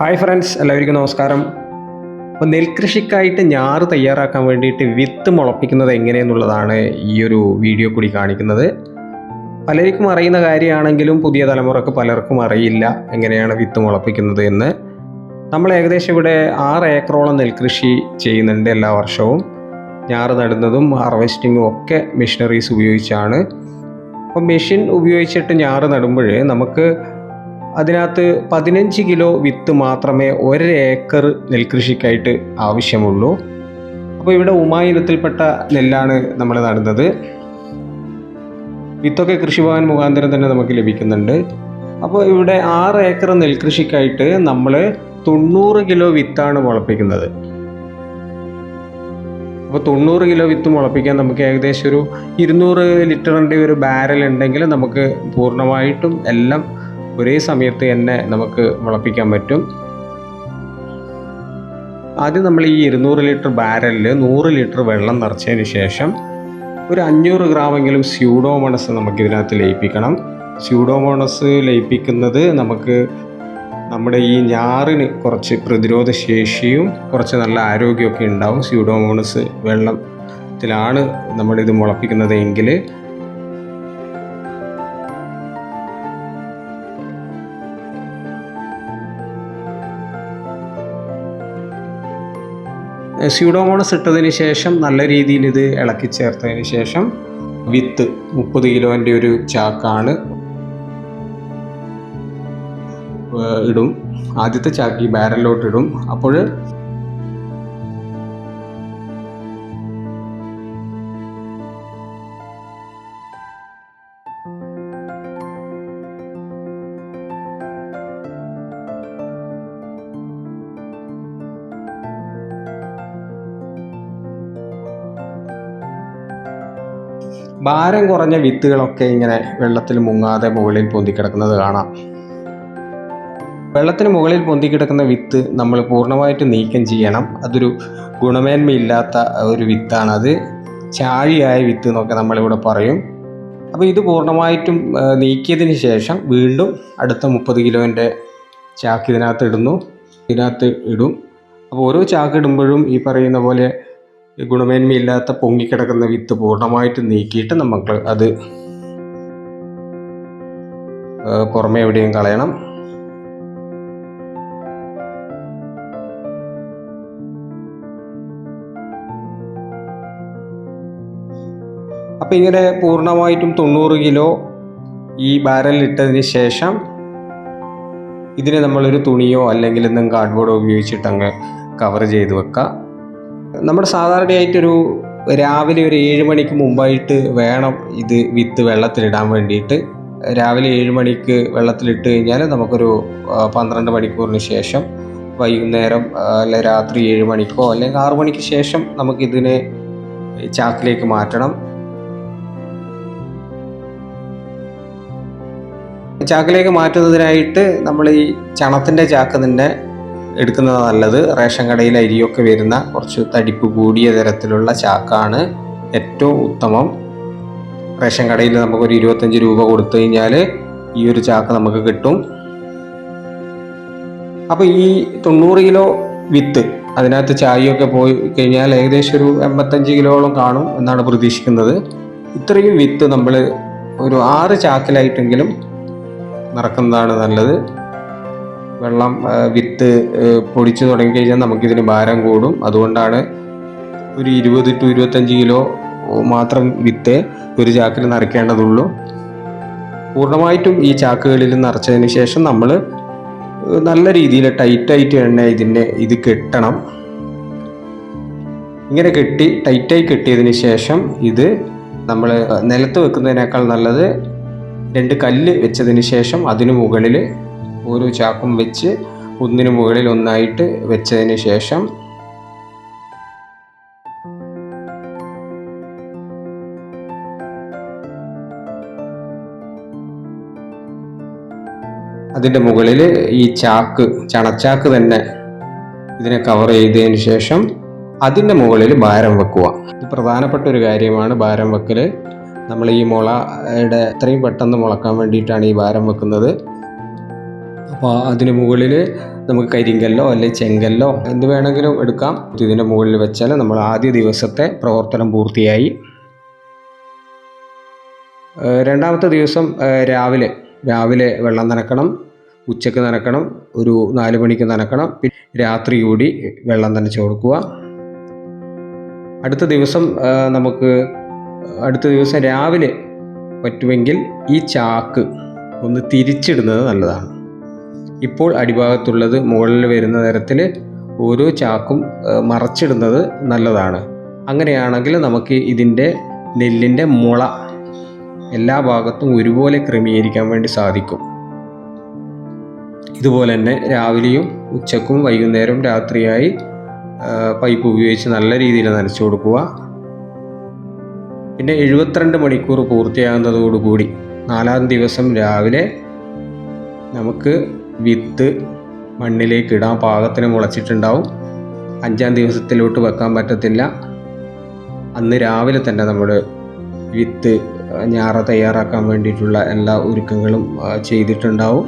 Hi friends എല്ലാവർക്കും നമസ്കാരം. അപ്പോൾ നെൽകൃഷിക്കായിട്ട് ഞാറ് തയ്യാറാക്കാൻ വേണ്ടിയിട്ട് വിത്ത് മുളപ്പിക്കുന്നത് എങ്ങനെയെന്നുള്ളതാണ് ഈ ഒരു വീഡിയോ കൂടി കാണിക്കുന്നത്. പലർക്കും അറിയുന്ന കാര്യമാണെങ്കിലും പുതിയ തലമുറയ്ക്ക് പലർക്കും അറിയില്ല എങ്ങനെയാണ് വിത്ത് മുളപ്പിക്കുന്നത് എന്ന്. നമ്മൾ ഏകദേശം ഇവിടെ ആറ് ഏക്കറോളം നെൽകൃഷി ചെയ്യുന്നുണ്ട് എല്ലാ വർഷവും. ഞാറ് നടുന്നതും ഹാർവെസ്റ്റിങ്ങും ഒക്കെ മെഷീനറീസ് ഉപയോഗിച്ചാണ്. അപ്പോൾ മെഷീൻ ഉപയോഗിച്ചിട്ട് ഞാറ് നടുമ്പോൾ നമുക്ക് അതിനകത്ത് പതിനഞ്ച് കിലോ വിത്ത് മാത്രമേ ഒരു ഏക്കർ നെൽകൃഷിക്കായിട്ട് ആവശ്യമുള്ളൂ. അപ്പോൾ ഇവിടെ ഉമാ ഇനത്തിൽപ്പെട്ട നെല്ലാണ് നമ്മൾ നടുന്നത്. വിത്തൊക്കെ കൃഷിഭവൻ മുഖാന്തരം തന്നെ നമുക്ക് ലഭിക്കുന്നുണ്ട്. അപ്പോൾ ഇവിടെ ആറ് ഏക്കർ നെൽകൃഷിക്കായിട്ട് നമ്മൾ തൊണ്ണൂറ് കിലോ വിത്താണ് മുളപ്പിക്കുന്നത്. അപ്പോൾ തൊണ്ണൂറ് കിലോ വിത്ത് മുളപ്പിക്കാൻ നമുക്ക് ഏകദേശം ഒരു ഇരുന്നൂറ് ലിറ്ററിന്റെ ഒരു ബാരൽ ഉണ്ടെങ്കിൽ നമുക്ക് പൂർണമായിട്ടും എല്ലാം ഒരേ സമയത്ത് തന്നെ നമുക്ക് മുളപ്പിക്കാൻ പറ്റും. ആദ്യം നമ്മൾ ഈ ഇരുന്നൂറ് ലിറ്റർ ബാരലിൽ നൂറ് ലിറ്റർ വെള്ളം നിറച്ചതിന് ശേഷം ഒരു അഞ്ഞൂറ് ഗ്രാമെങ്കിലും സ്യൂഡോമോണസ് നമുക്ക് ഇതിനകത്ത് ലയിപ്പിക്കണം. സ്യൂഡോമോണസ് ലയിപ്പിക്കുന്നത് നമുക്ക് നമ്മുടെ ഈ ഞാറിന് കുറച്ച് പ്രതിരോധ ശേഷിയും കുറച്ച് നല്ല ആരോഗ്യമൊക്കെ ഉണ്ടാവും. സ്യൂഡോമോണസ് വെള്ളത്തിലാണ് നമ്മളിത് മുളപ്പിക്കുന്നത് എങ്കിൽ സ്യൂഡോമോണസ് ഇട്ടതിന് ശേഷം നല്ല രീതിയിൽ ഇത് ഇളക്കി ചേർത്തതിന് ശേഷം വിത്ത് മുപ്പത് കിലോന്റെ ഒരു ചാക്കാണ് ഇടും. ആദ്യത്തെ ചാക്ക് ഈ ബാരലിലോട്ട് ഇടും. അപ്പോൾ ഭാരം കുറഞ്ഞ വിത്തുകളൊക്കെ ഇങ്ങനെ വെള്ളത്തിൽ മുങ്ങാതെ മുകളിൽ പൊന്തിക്കിടക്കുന്നത് കാണാം. വെള്ളത്തിന് മുകളിൽ പൊന്തിക്കിടക്കുന്ന വിത്ത് നമ്മൾ പൂർണമായിട്ട് നീക്കം ചെയ്യണം. അതൊരു ഗുണമേന്മയില്ലാത്ത ഒരു വിത്താണ് അത് ചാഴിയായ വിത്ത് എന്നൊക്കെ നമ്മളിവിടെ പറയും. അപ്പോൾ ഇത് പൂർണമായിട്ടും നീക്കിയതിന് ശേഷം വീണ്ടും അടുത്ത മുപ്പത് കിലോന്റെ ചാക്ക് ഇതിനകത്ത് ഇടുന്നു. ഇതിനകത്ത് ഇടും. അപ്പോൾ ഓരോ ചാക്ക് ഇടുമ്പോഴും ഈ പറയുന്ന പോലെ ഗുണമേന്മയില്ലാത്ത പൊങ്ങിക്കിടക്കുന്ന വിത്ത് പൂർണമായിട്ട് നീക്കിയിട്ട് നമുക്ക് അത് പുറമെ എവിടെയും കളയണം. അപ്പം ഇങ്ങനെ പൂർണമായിട്ടും തൊണ്ണൂറ് കിലോ ഈ ബാരലിട്ടതിന് ശേഷം ഇതിനെ നമ്മളൊരു തുണിയോ അല്ലെങ്കിൽ എന്തെങ്കിലും കാർഡ്ബോർഡോ ഉപയോഗിച്ചിട്ട് അങ്ങ് കവർ ചെയ്ത് വെക്കുക. നമ്മുടെ സാധാരണയായിട്ടൊരു രാവിലെ ഒരു ഏഴ് മണിക്ക് മുമ്പായിട്ട് വേണം ഇത് വിത്ത് വെള്ളത്തിലിടാൻ വേണ്ടിയിട്ട്. രാവിലെ ഏഴ് മണിക്ക് വെള്ളത്തിലിട്ട് കഴിഞ്ഞാൽ നമുക്കൊരു പന്ത്രണ്ട് മണിക്കൂറിന് ശേഷം വൈകുന്നേരം അല്ലെ രാത്രി ഏഴ് മണിക്കോ അല്ലെങ്കിൽ ആറു മണിക്ക് ശേഷം നമുക്കിതിനെ ചാക്കിലേക്ക് മാറ്റണം. ചാക്കിലേക്ക് മാറ്റുന്നതിനായിട്ട് നമ്മൾ ഈ ചണത്തിന്റെ ചാക്ക് തന്നെ എടുക്കുന്നത് നല്ലത്. റേഷൻ കടയിൽ അരിയൊക്കെ വരുന്ന കുറച്ച് തടിപ്പ് കൂടിയ തരത്തിലുള്ള ചാക്കാണ് ഏറ്റവും ഉത്തമം. റേഷൻ കടയിൽ നമുക്കൊരു ഇരുപത്തഞ്ച് രൂപ കൊടുത്തു കഴിഞ്ഞാൽ ഈ ഒരു ചാക്ക് നമുക്ക് കിട്ടും. അപ്പോൾ ഈ തൊണ്ണൂറ് കിലോ വിത്ത് അതിനകത്ത് ചായയൊക്കെ പോയി കഴിഞ്ഞാൽ ഏകദേശം ഒരു എൺപത്തഞ്ച് കിലോളം കാണും എന്നാണ് പ്രതീക്ഷിക്കുന്നത്. ഇത്രയും വിത്ത് നമ്മൾ ഒരു ആറ് ചാക്കിലായിട്ടെങ്കിലും നിറക്കുന്നതാണ് നല്ലത്. വെള്ളം വിത്ത് പൊടിച്ചു തുടങ്ങി കഴിഞ്ഞാൽ നമുക്കിതിന് ഭാരം കൂടും. അതുകൊണ്ടാണ് ഒരു ഇരുപത് ടു ഇരുപത്തഞ്ച് കിലോ മാത്രം വിത്ത് ഒരു ചാക്കിൽ നിറയ്ക്കേണ്ടതുള്ളൂ. പൂർണമായിട്ടും ഈ ചാക്കുകളിൽ നിറച്ചതിന് ശേഷം നമ്മൾ നല്ല രീതിയിൽ ടൈറ്റായിട്ട് തന്നെ ഇതിന്റെ ഇത് കെട്ടണം. ഇങ്ങനെ കെട്ടി ടൈറ്റായി കെട്ടിയതിന് ശേഷം ഇത് നമ്മൾ നിലത്ത് വെക്കുന്നതിനേക്കാൾ നല്ലത് രണ്ട് കല്ല് വെച്ചതിന് ശേഷം അതിനു മുകളിൽ ഓരോ ചാക്കും വെച്ച് ഒന്നിനു മുകളിൽ ഒന്നായിട്ട് വെച്ചതിന് ശേഷം അതിന്റെ മുകളിൽ ഈ ചാക്ക് ചണച്ചാക്ക് തന്നെ ഇതിനെ കവർ ചെയ്തതിന് ശേഷം അതിന്റെ മുകളിൽ ഭാരം വെക്കുക. ഇത് പ്രധാനപ്പെട്ട ഒരു കാര്യമാണ് ഭാരം വെക്കൽ. നമ്മൾ ഈ മുളയുടെ എത്രയും പെട്ടെന്ന് മുളക്കാൻ വേണ്ടിയിട്ടാണ് ഈ ഭാരം വെക്കുന്നത്. അപ്പോൾ അതിന് മുകളിൽ നമുക്ക് കരിങ്കല്ലോ അല്ലെങ്കിൽ ചെങ്കല്ലോ എന്ത് വേണമെങ്കിലും എടുക്കാം. ഇതിന്റെ മുകളിൽ വെച്ചാൽ നമ്മൾ ആദ്യ ദിവസത്തെ പ്രവർത്തനം പൂർത്തിയായി. രണ്ടാമത്തെ ദിവസം രാവിലെ. രാവിലെ വെള്ളം നനക്കണം ഉച്ചയ്ക്ക് നനക്കണം ഒരു നാല് മണിക്ക് നനക്കണം പിന്നെ രാത്രി കൂടി വെള്ളം നനച്ച് കൊടുക്കുക. അടുത്ത ദിവസം നമുക്ക് അടുത്ത ദിവസം രാവിലെ പറ്റുമെങ്കിൽ ഈ ചാക്ക് ഒന്ന് തിരിച്ചിടുന്നത് നല്ലതാണ്. ഇപ്പോൾ അടിഭാഗത്തുള്ളത് മുകളിൽ വരുന്ന തരത്തിൽ ഓരോ ചാക്കും മറച്ചിടുന്നത് നല്ലതാണ്. അങ്ങനെയാണെങ്കിൽ നമുക്ക് ഇതിന്റെ നെല്ലിന്റെ മുള എല്ലാ ഭാഗത്തും ഒരുപോലെ ക്രമീകരിക്കാൻ വേണ്ടി സാധിക്കും. ഇതുപോലെ തന്നെ രാവിലെയും ഉച്ചക്കും വൈകുന്നേരവും രാത്രിയായി പൈപ്പ് ഉപയോഗിച്ച് നല്ല രീതിയിൽ നനച്ചു കൊടുക്കുക. പിന്നെ എഴുപത്തിരണ്ട് മണിക്കൂർ പൂർത്തിയാകുന്നതോടുകൂടി നാലാം ദിവസം രാവിലെ നമുക്ക് വിത്ത് മണ്ണിലേക്ക് ഇടാൻ പാകത്തിന് മുളച്ചിട്ടുണ്ടാവും. അഞ്ചാം ദിവസത്തിലോട്ട് വെക്കാൻ പറ്റത്തില്ല. അന്ന് രാവിലെ തന്നെ നമ്മൾ വിത്ത് ഞാറ തയ്യാറാക്കാൻ വേണ്ടിയിട്ടുള്ള എല്ലാ ഒരുക്കങ്ങളും ചെയ്തിട്ടുണ്ടാവും.